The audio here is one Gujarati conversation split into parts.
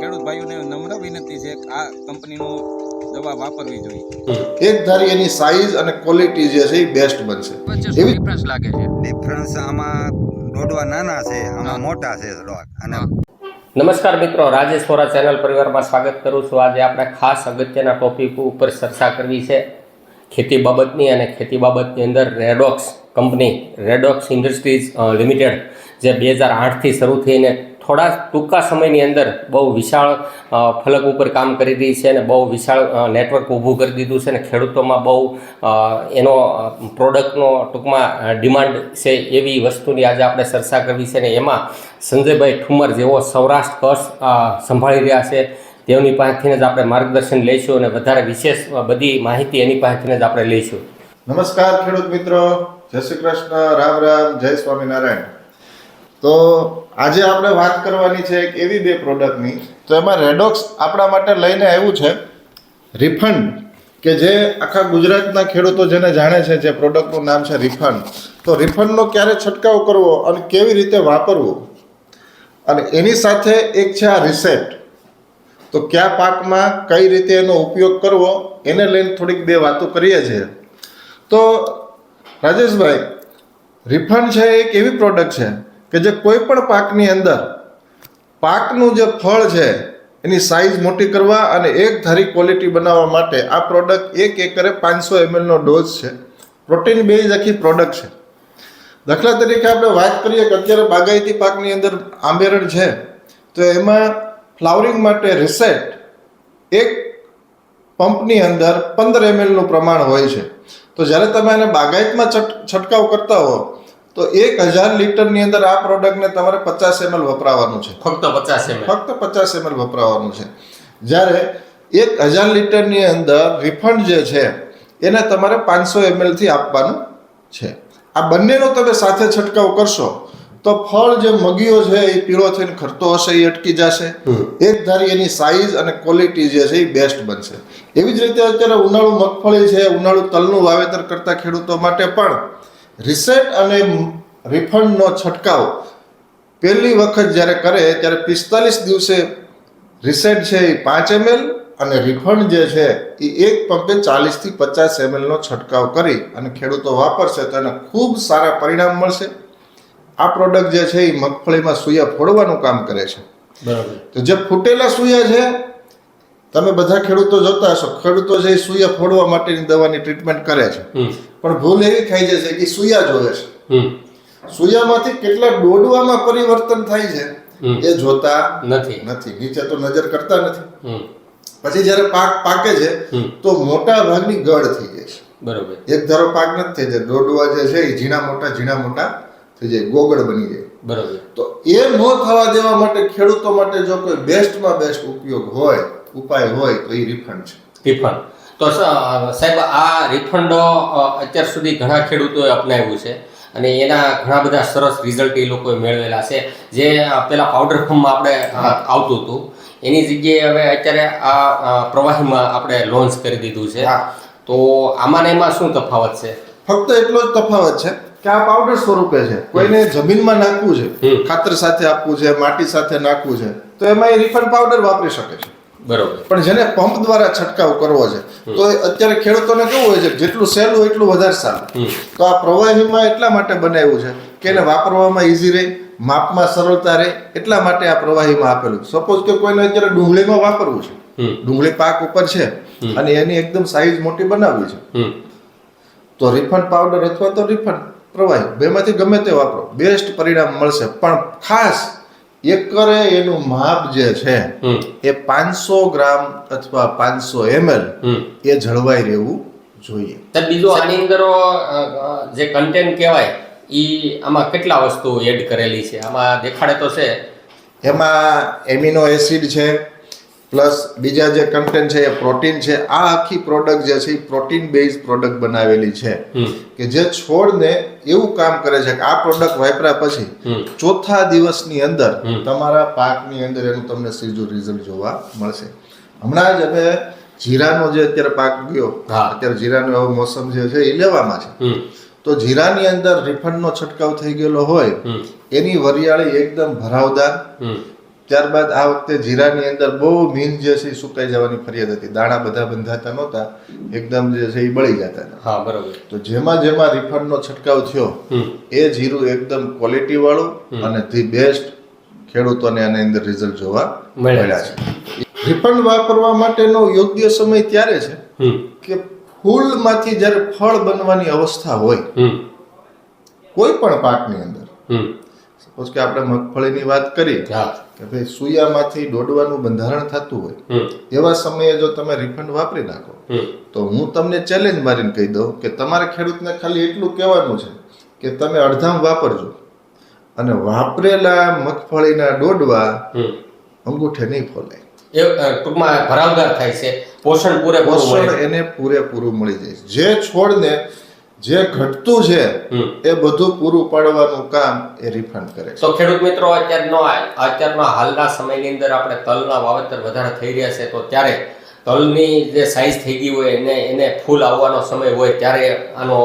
ખેડૂત ભાઈઓને નમ્ર વિનંતી છે કે આ કંપનીનું દવા વાપરવી જોઈએ. એક ધારી એની સાઈઝ અને ક્વોલિટી જે છે એ બેસ્ટ બનશે. એવી ડિફરન્સ લાગે છે? ડિફરન્સ આમાં દોડવા નાના છે આમાં મોટા છે ડોગ અને નમસ્કાર મિત્રો રાજેશ વોરા ચેનલ પરિવારમાં સ્વાગત કરું છું. આજે આપણે ખાસ અગત્યના ટોપિક ઉપર ચર્ચા કરવી છે. ખેતી બાબતની અને ખેતી બાબતની અંદર Redox company Redox industries limited જે બે હજાર આઠથી શરૂ થઈને થોડા ટૂંકા સમયની અંદર બહુ વિશાળ ફલક ઉપર કામ કરી રહી છે અને બહુ વિશાળ નેટવર્ક ઊભું કરી દીધું છે અને ખેડૂતોમાં બહુ એનો પ્રોડક્ટનો ટૂંકમાં ડિમાન્ડ છે એવી વસ્તુની આજે આપણે ચર્ચા કરવી છે અને એમાં સંજયભાઈ ઠુમર જેવો સૌરાષ્ટ્ર કચ્છ સંભાળી રહ્યા છે, તેઓની પાસેથી જ આપણે માર્ગદર્શન લઈશું અને વધારે વિશેષ બધી માહિતી એની પાસેથી જ આપણે લઈશું. નમસ્કાર ખેડૂત મિત્રો, જય શ્રી કૃષ્ણ, રામ રામ, જય સ્વામિનારાયણ. તો આજે આપણે વાત કરવાની છે એક એવી બે પ્રોડક્ટની, તો એમાં રેડોક્સ આપણા માટે લઈને આવ્યું છે. રિફંડ કે જે આખા ગુજરાતના ખેડૂતો જેને જાણે છે, જે પ્રોડક્ટનું નામ છે રિફંડ તો રિફંડનો ક્યારે છંટકાવ કરવો અને કેવી રીતે વાપરવું? અને એની સાથે એક છે આ રિસેપ્ટ તો કયા પાકમાં કઈ રીતે એનો ઉપયોગ કરવો, એને લઈને થોડીક બે વાતો કરીએ છીએ. તો રાજેશભાઈ રિફંડ છે એક એવી પ્રોડક્ટ છે. કે જે કોઈ પણ પાકની અંદર પાકનું જે ફળ છે, એની સાઈઝ મોટી કરવા અને એક ધારી ક્વોલિટી બનાવવા માટે આ પ્રોડક્ટ એક એકરે પાંચસો એમએલનો ડોઝ છે. પ્રોટીન બેઝ આખી પ્રોડક્ટ છે. દાખલા તરીકે આપણે વાત કરીએ કે અત્યારે બાગાયતી પાકની અંદર આંબેરડ છે, તો એમાં ફ્લાવરિંગ માટે રિસેટ એક પંપની અંદર પંદર એમએલનું પ્રમાણ હોય છે. તો જ્યારે તમે એને બાગાયતમાં છટ, છંટકાવ કરતા હો તો એક હજાર લીટરની અંદર આ પ્રોડક્ટને તમારે પચાસ એમએલ વપરાવાનું છે. ફક્ત પચાસ એમ ફક્ત પચાસ એમએલ વપરાવાનું છે. જ્યારે એક હજાર લીટરની અંદર રિફંડ જે છે એને તમારે પાંચસો એમએલથી આપવાનું છે. આ બંનેનો તમે સાથે છંટકાવ કરશો તો ફળ જે મગીઓ છે એ પીળો થઈને ખરતો હશે એ અટકી જશે. એક ધારી એની સાઈઝ અને ક્વોલિટી જે છે એ બેસ્ટ બનશે. એવી જ રીતે અત્યારે ઉનાળુ મગફળી છે ઉનાળુ તલનું વાવેતર કરતા ખેડૂતો માટે પણ રિસેટ અને રિફંડનો છંટકાવ પહેલી વખત જ્યારે કરે ત્યારે પિસ્તાલીસ દિવસે રિસેટ છે એ પાંચ એમએલ અને રિફંડ જે છે એ એક પંપે ચાલીસથી પચાસ એમએલનો છંટકાવ કરી અને ખેડૂતો વાપરશે તો એને ખૂબ સારા પરિણામ મળશે. આ પ્રોડક્ટ જે છે એ મગફળીમાં સૂયા ફોડવાનું કામ કરે છે. બરાબર. તો જે ફૂટેલા સુયા છે તમે બધા ખેડૂતો જોતા હશો. ખેડૂતો છે એ સૂયા ફોડવા માટેની દવાની ટ્રીટમેન્ટ કરે છે. પણ ભૂલ એવી થઈ જશે કે સુયા જોવે છે. સુયામાંથી કેટલા દોડવામાં પરિવર્તન થાય છે એ જોતા નથી. નથી. નીચે તો નજર કરતા નથી. પછી જ્યારે પાક પાકે છે તો મોટા ભાગની ગળ થઈ જાય છે. બરોબર. એક ધારો પાક નથી થઈ જાય દોડવા જે છે એ ઝીણા મોટા ઝીણા મોટા થઈ જાય ગોગળ બની જાય. બરોબર. તો એ ન થવા દેવા માટે ખેડૂતો માટે જો કોઈ બેસ્ટમાં બેસ્ટ ઉપયોગ હોય ઉપાય હોય તો એ રિફંડ છે. રિફંડ તો સાહેબ આ રિફંડો અત્યાર સુધી ઘણા ખેડૂતોએ અપનાવ્યું છે અને એના ઘણા બધા સરસ રિઝલ્ટ એ લોકોએ મેળવેલા છે. જે પેલા પાવડર ફોર્મમાં આપણે આવતું હતું. એની જગ્યાએ હવે અત્યારે આ પ્રવાહીમાં આપણે લોન્ચ કરી દીધું છે. તો આમાં ને એમાં શું તફાવત છે? ફક્ત એટલો જ તફાવત છે કે આ પાવડર સ્વરૂપે છે. કોઈને જમીનમાં નાખવું છે. ખાતર સાથે આપવું છે માટી સાથે નાખવું છે તો એમાં એ રિફંડ પાવડર વાપરી શકે છે. બરોબર. પણ જેને પંપ દ્વારા છંટકાવ કરવો છે તો અત્યારે ખેડૂતોને કેવું હોય છે જેટલું સહેલું એટલું વધારે સારું. તો આ પ્રવાહીમાં એટલા માટે બનાવ્યું છે કે એને વાપરવામાં ઈઝી રહે માપમાં સરળતા રહે એટલા માટે આ પ્રવાહીમાં આપેલું સપોઝ કે કોઈને અત્યારે ડુંગળીમાં વાપરવું છે. ડુંગળી પાક ઉપર છે અને એની એકદમ સાઈઝ મોટી બનાવવી છે. તો રિફંડ પાવડર અથવા તો રિફંડ પ્રવાહી. બેમાંથી ગમે તે વાપરો. બેસ્ટ પરિણામ મળશે. પણ ખાસ એકરે એનું માપ જે છે એ પાંચસો ગ્રામ અથવા પાંચસો એમએલ એ જળવાઈ રહેવું જોઈએ. તો બીજું આની અંદર જે કન્ટેન્ટ કહેવાય એ આમાં કેટલા વસ્તુ એડ કરેલી છે? આમાં દેખાડે તો છે. એમાં એમિનો એસિડ છે પ્લસ બીજા જે કન્ટેન્ટ છે એ પ્રોટીન છે આ આખી પ્રોડક્ટ જે છે એ પ્રોટીન બેઝ પ્રોડક્ટ બનાવેલી છે. કે જે છોડને એવું કામ કરે છે કે આ પ્રોડક્ટ વાપર્યા પછી ચોથા દિવસની અંદર તમારા પાકની અંદર એનું તમને સીધું રિઝલ્ટ જોવા મળશે. હમણાં જ અમે જીરાનો જે અત્યારે પાક ગયો. અત્યારે જીરાનો એવો મોસમ જે છે એ લેવામાં છે. તો જીરાની અંદર રિફંડનો છંટકાવ થઈ ગયેલો હોય એની વરિયાળી એકદમ ભરાવદાર ત્યારબાદ આ વખતે જીરાની અંદર બહુ મીન જે છે સુકાઈ જવાની ફરિયાદ હતી. દાણા બધા બંધાતા નહોતા. એકદમ જે છે એ બળી જતા હા બરોબર. તો જેમાં જેમાં રિફંડનો છંટકાવ થયો એ જીરું એકદમ ક્વોલિટી વાળું અને ધી બેસ્ટ ખેડૂતોને આની અંદર રિઝલ્ટ જોવા મળ્યા છે. રિફંડ વાપરવા માટેનો યોગ્ય સમય ત્યારે છે કે ફૂલમાંથી જ્યારે ફળ બનવાની અવસ્થા હોય કોઈ પણ પાકની અંદર. સપોઝ કે આપણે મગફળીની વાત કરી કે ભાઈ સુયામાંથી દોડવાનું બંધારણ થતું હોય એવા સમયે જો તમે રિફંડ વાપરી નાખો તો હું તમને ચેલેન્જ મારીને કહી દઉં કે તમારે ખેડૂતને ખાલી એટલું કહેવાનું છે કે તમે અડધામ વાપરજો. અને વાપરેલા મગફળીના હમ. અંગૂઠે નહીં ફોલાય. એ ટૂંકમાં ભરાવદાર થાય છે. પોષણ પૂરેપૂરું પોષણ એને પૂરેપૂરું મળી જાય. જે છોડને જે ઘટતું છે એ બધું પૂરું પાડવાનું કામ એ રિફંડ કરે તો ખેડૂત મિત્રો અત્યારનો અત્યારમાં હાલના સમયની અંદર આપણે તલના વાવેતર વધારે થઈ રહ્યા છે તો ત્યારે તલની જે સાઈઝ થઈ ગઈ હોય એને એને ફૂલ આવવાનો સમય હોય ત્યારે આનો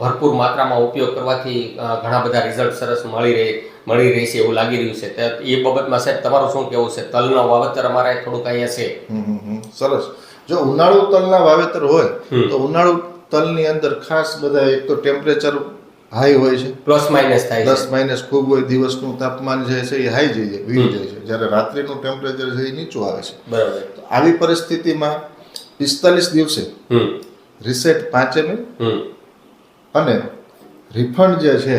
ભરપૂર માત્રામાં ઉપયોગ કરવાથી ઘણા બધા રિઝલ્ટ સરસ મળી રહે મળી રહી છે એવું લાગી રહ્યું છે. એ બાબતમાં સાહેબ તમારું શું કહેવું છે? તલનો વાવેતર અમારે થોડુંક અહીંયા છે. સરસ. જો ઉનાળુ તલના વાવેતર હોય તો ઉનાળુ તલની અંદર ખાસ બધા એક તો ટેમ્પરેચર હાઈ હોય છે. પ્લસ માઇનસ થાય દસ માઇનસ ખૂબ હોય દિવસનું તાપમાન જે છે એ હાઈ જઈ જાય વી જાય છે. જ્યારે રાત્રિનું ટેમ્પરેચર છે એ નીચું આવે છે. બરાબર. તો આવી પરિસ્થિતિમાં પિસ્તાલીસ દિવસે હમ. રિસેટ પાંચ એમએલ અને રિફંડ જે છે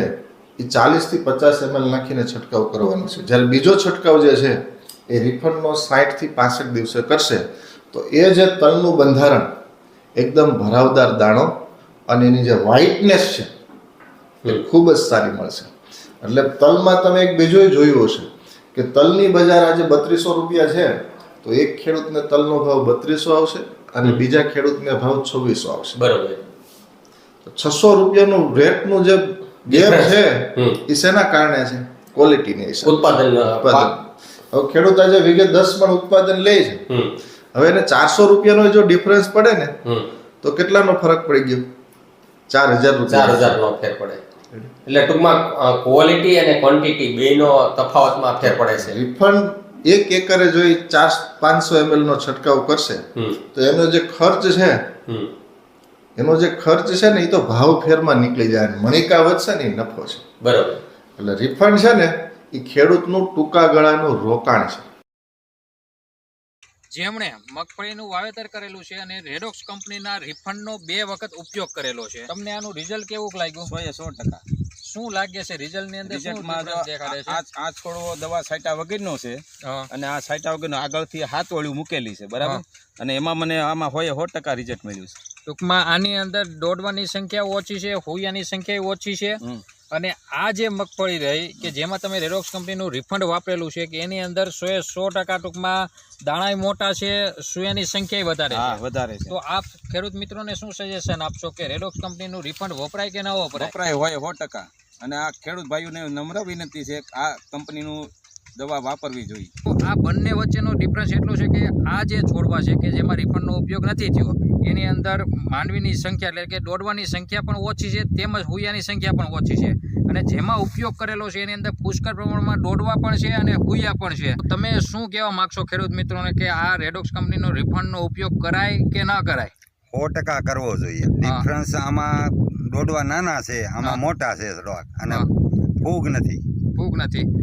એ ચાલીસથી પચાસ એમએલ નાખીને છંટકાવ કરવાનો છે. જ્યારે બીજો છંટકાવ જે છે એ રિફંડનો સાઠથી પાસઠ દિવસે કરશે તો એ જે તલનું બંધારણ એકદમ ભરાવદાર દાણો અને એની જે વ્હાઇટનેસ છે એ ખૂબ જ સારી મળશે. એટલે તલમાં તમે એક બીજું જોયું હશે કે તલની બજાર આજે બત્રીસો રૂપિયા છે તો એક ખેડૂતને તલનો ભાવ બત્રીસો આવશે અને બીજા ખેડૂતને ભાવ છવ્વીસો આવશે. બરાબર. છસો રૂપિયાનું રેટનું જે ગેપ છે એ શેના કારણે છે? ક્વોલિટીની ઉત્પાદન. ઉત્પાદન હવે ખેડૂત આજે વિગત દસ મણ ઉત્પાદન લે છે. હવે એને ચારસો રૂપિયાનો જો ડિફરન્સ પડે ને તો કેટલાનો ફરક પડી ગયો? ચાર હજાર ચાર રૂપિયા. હજાર નો ફેર પડે. એટલે ટૂંકમાં ક્વોલિટી અને ક્વોન્ટિટી બેનો તફાવતમાં ફેર પડે છે. રિફંડ એક એકરે જો એ ચાર પાંચસો એમએલ નો છંટકાવ કરશે તો એનો જે ખર્ચ છે એનો જે ખર્ચ છે ને એ તો ભાવ ફેરમાં નીકળી જાય મણિકા વધશે ને એ નફો છે. બરોબર. એટલે રિફંડ છે ને એ ખેડૂતનું ટૂંકા ગાળાનું રોકાણ છે. જેમણે મગફળીનું વાવેતર કરેલું છે અને રેડોક્સ કંપનીના રિફંડનો બે વખત ઉપયોગ કરેલો છે. તમને આનું રિઝલ્ટ કેવું લાગ્યું? સો એ સો ટકા. શું લાગે છે રિઝલ્ટની અંદર? આ છોડવો દવા સાઈટા વગરનો છે અને આ સાઈટા વગરનો આગળથી હાથ વળ્યું મૂકેલી છે બરાબર? અને એમાં મને આમાં હોય સો ટકા રિઝલ્ટ મળ્યું છે. ટૂંકમાં આની અંદર દોડવાની સંખ્યા ઓછી છે હોયાની સંખ્યા ઓછી છે. અને આ જે મગફળી રહી કે જેમાં તમે રેડોક્સ કંપનીનું રિફંડ વાપરેલું છે કે એની અંદર સો એ સો ટકા ટૂંકમાં દાણાય મોટા છે સુયાની સંખ્યા વધારે છે. વધારે છે. તો આપ ખેડૂત મિત્રોને શું સજેશન આપશો કે રેડોક્સ કંપનીનું રિફંડ વપરાય કે ન વપરાય? વપરાય હોય સો ટકા. અને આ ખેડૂત ભાઈઓને નમ્ર વિનંતી છે આ કંપનીનું દવા વાપરવી જોઈએ. તો આ બંને વચ્ચેનો ડિફરન્સ એટલો છે કે આ જે છોડવા છે કે જેમાં રિફંડનો ઉપયોગ નથી થયો એની અંદર માંડવીની સંખ્યા એટલે કે દોડવાની સંખ્યા પણ ઓછી છે તેમજ હુયાની સંખ્યા પણ ઓછી છે. અને જેમાં ઉપયોગ કરેલો છે એની અંદર પુષ્કળ પ્રમાણમાં દોડવા પણ છે અને હુયા પણ છે. તમે શું કહેવા માગશો ખેડૂત મિત્રોને કે આ રેડોક્સ કંપનીનો રિફંડનો ઉપયોગ કરાય કે ન કરાય? સો ટકા કરવો જોઈએ. ડિફરન્સ આમાં દોડવા નાના છે આમાં મોટા છે અને ફૂગ નથી. ફૂગ નથી.